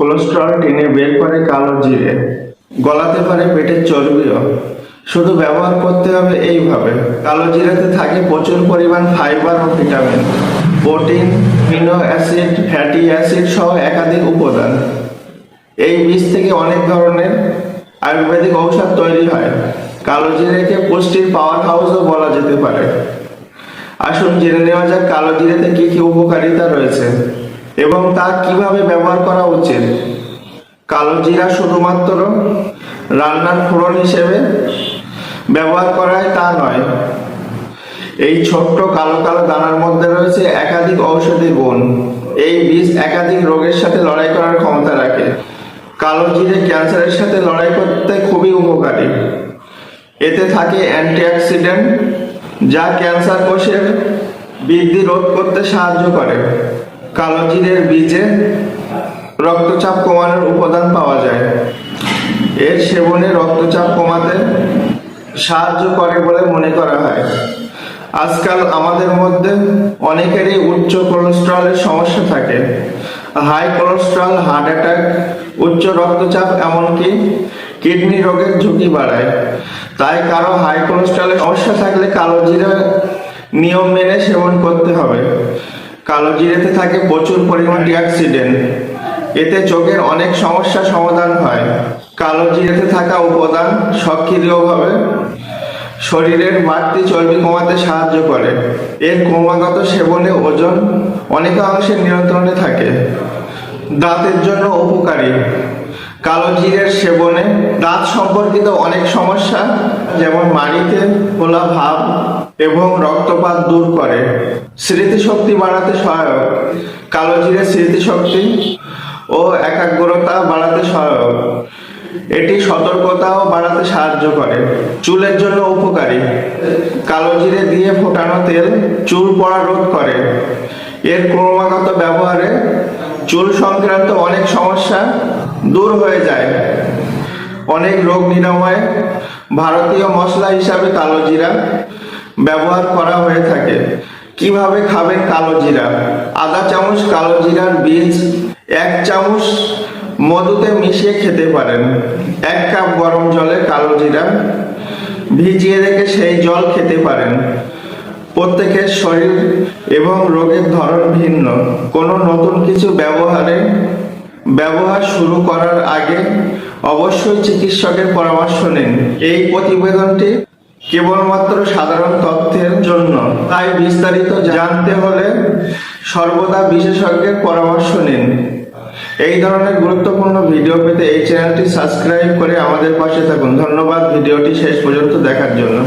Cholesterol টেনে বের করে কালো জিরে, গলাতে পারে পেটের চর্বিও। শুধু ব্যবহার করতে হবে এইভাবে। কালো জিরাতে থাকে প্রচুর পরিমাণ ফাইবার ও vitamin. Protein amino acid, fatty acid সহ একাধিক উপাদান। এই বীজ থেকে অনেক ধরনের আয়ুর্বেদিক ঔষধ তৈরি হয়। কালো জিরেকে পুষ্টির পাওয়ার হাউসও বলা যেতে পারে। আসুন জেনে নেওয়া যাক কালো জিরেতে কি কি উপকারিতা রয়েছে। এবং তা কীভাবে ব্যবহার করা উচিত? কালো জিরা শুধুমাত্র রান্নার ফোড়ন হিসেবে ব্যবহার করায় তা নয়, এই ছোট্ট কালো কালো দানার মধ্যে রয়েছে একাধিক ঔষধি গুণ। এই বীজ একাধিক রোগের সাথে লড়াই করার ক্ষমতা রাখে। কালো জিরে ক্যান্সারের সাথে লড়াই করতে খুবই উপকারী। এতে থাকে অ্যান্টিঅক্সিডেন্ট, যা ক্যান্সার কোষের বৃদ্ধি রোধ করতে সাহায্য করে। কালো জিরের বীজে রক্তচাপ কমানোর উপাদান পাওয়া যায়। এর সেবনে রক্তচাপ কমাতে সাহায্য করে বলে মনে করা হয়। আজকাল আমাদের মধ্যে অনেকেরই উচ্চ কোলেস্ট্রলের সমস্যা থাকে। হাই কোলেস্ট্রল, হার্ট অ্যাটাক, উচ্চ রক্তচাপ, এমনকি কিডনি রোগের ঝুঁকি বাড়ায়। তাই কারও হাই কোলেস্ট্রলের সমস্যা থাকলে কালো জিরা নিয়ম মেনে সেবন করতে হবে। কালো জিরেতে থাকে প্রচুর পরিমাণ অ্যাক্সিডেন্ট এতে চোখের অনেক সমস্যা সমাধান হয়। কালো জিরেতে থাকা উপাদান সক্রিয়ভাবে শরীরের বাড়তি চর্বি কমাতে সাহায্য করে। এর ক্রমাগত সেবনে ওজন অনেকাংশে নিয়ন্ত্রণে থাকে। দাঁতের জন্য উপকারী। কালো জিরের সেবনে দাঁত সম্পর্কিত অনেক সমস্যা, যেমন মাড়িতে খোলা ভাব এবং রক্তপাত দূর করে। স্মৃতিশক্তি বাড়াতে সহায়ক। কালো জিরে স্মৃতিশক্তি ও একাগ্রতা বাড়াতে সহায়ক। এটি সতর্কতাও বাড়াতে সাহায্য করে। চুলের জন্য উপকারী। কালো জিরে দিয়ে ফোটানো তেল চুল পড়া রোধ করে। এর ক্রমাগত ব্যবহারে চুল সংক্রান্ত অনেক দূর হয়ে যায়। অনেক রোগ নিরাময়ে ভারতীয় মশলা হিসাবে কালো জিরা ব্যবহার করা হয়ে থাকে। কীভাবে খাবেন কালো জিরা? আধা চামচ কালো জিরার বীজ, এক চামচ মধুতে মিশিয়ে খেতে পারেন। এক কাপ গরম জলে কালো জিরা ভিজিয়ে রেখে সেই জল খেতে পারেন। প্রত্যেকের শরীর এবং রোগের ধরন ভিন্ন। কোনো নতুন কিছু ব্যবহারে ব্যবহার শুরু করার আগে অবশ্যই চিকিৎসকের পরামর্শ নিন। এই প্রতিবেদনটি কেবলমাত্র সাধারণ তথ্যের জন্য। তাই বিস্তারিত জানতে হলে সর্বদা বিশেষজ্ঞের পরামর্শ নিন। এই ধরনের গুরুত্বপূর্ণ ভিডিও পেতে এই চ্যানেলটি সাবস্ক্রাইব করে আমাদের পাশে থাকুন। ধন্যবাদ। ভিডিওটি শেষ পর্যন্ত দেখার জন্য।